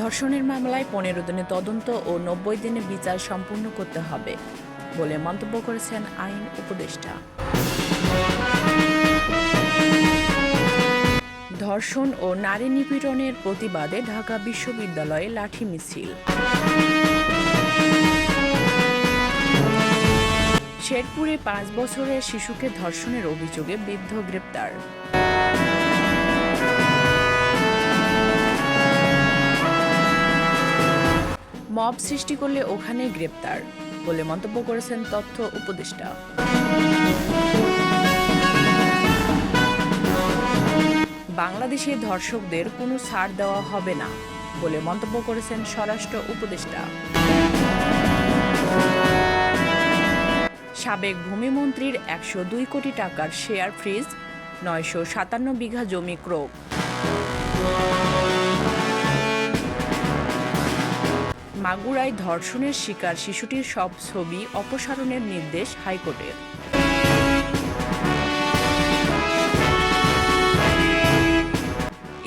ধর্ষণের মামলায় পনেরো দিনে তদন্ত ও নব্বই দিনে বিচার সম্পূর্ণ করতে হবে বলে মন্তব্য করেছেন আইন উপদেষ্টা। ধর্ষণ ও নারী নিপীড়নের প্রতিবাদে ঢাকা বিশ্ববিদ্যালয়ে লাঠি মিছিল। শেরপুরে পাঁচ বছরের শিশুকে ধর্ষণের অভিযোগে বৃদ্ধ গ্রেপ্তার। মব সৃষ্টি করলে ওখানেই গ্রেপ্তার বলে মন্তব্য করেছেন তথ্য উপদেষ্টা। বাংলাদেশে ধর্ষকদের কোনো ছাড় দেওয়া হবে না বলে মন্তব্য করেছেন স্বরাষ্ট্র উপদেষ্টা। সাবেক ভূমিমন্ত্রীর একশো দুই কোটি টাকার শেয়ার ফ্রিজ, নয়শো সাতান্ন বিঘা জমি ক্রোক মাগুরায় ধর্ষণের শিকার শিশুটির সব ছবি অপসারণের নির্দেশ হাইকোর্টের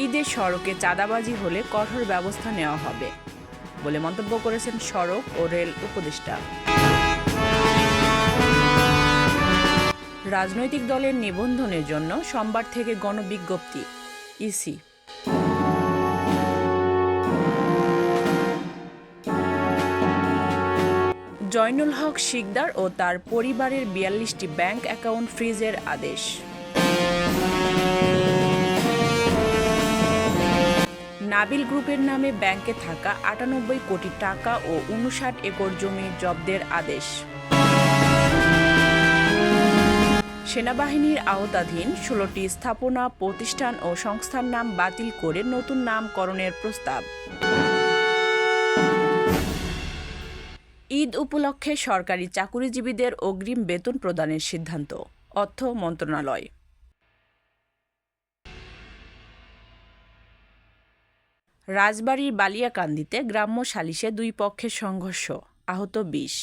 ঈদের সড়কে চাঁদাবাজি হলে কঠোর ব্যবস্থা নেওয়া হবে বলে মন্তব্য করেছেন সড়ক ও রেল উপদেষ্টা। রাজনৈতিক দলের নিবন্ধনের জন্য সোমবার থেকে গণবিজ্ঞপ্তি, ইসি। জয়নুল হক শিকদার ও তার পরিবারের বিয়াল্লিশটি ব্যাংক অ্যাকাউন্ট ফ্রিজের আদেশ। নাবিল গ্রুপের নামে ব্যাংকে থাকা আটানব্বই কোটি টাকা ও উনষাট একর জমি জব্দের আদেশ। সেনাবাহিনীর আওতাধীন ষোলোটি স্থাপনা, প্রতিষ্ঠান ও সংস্থার নাম বাতিল করে নতুন নামকরণের প্রস্তাব। উপলক্ষে সরকারি চাকুরিজীবীদের অগ্রিম বেতন প্রদানের সিদ্ধান্ত, অর্থ মন্ত্রণালয়। রাজবাড়ির বালিয়াকান্দিতে গ্রাম্য সালিশে দুই পক্ষের সংঘর্ষ, আহত বিশ।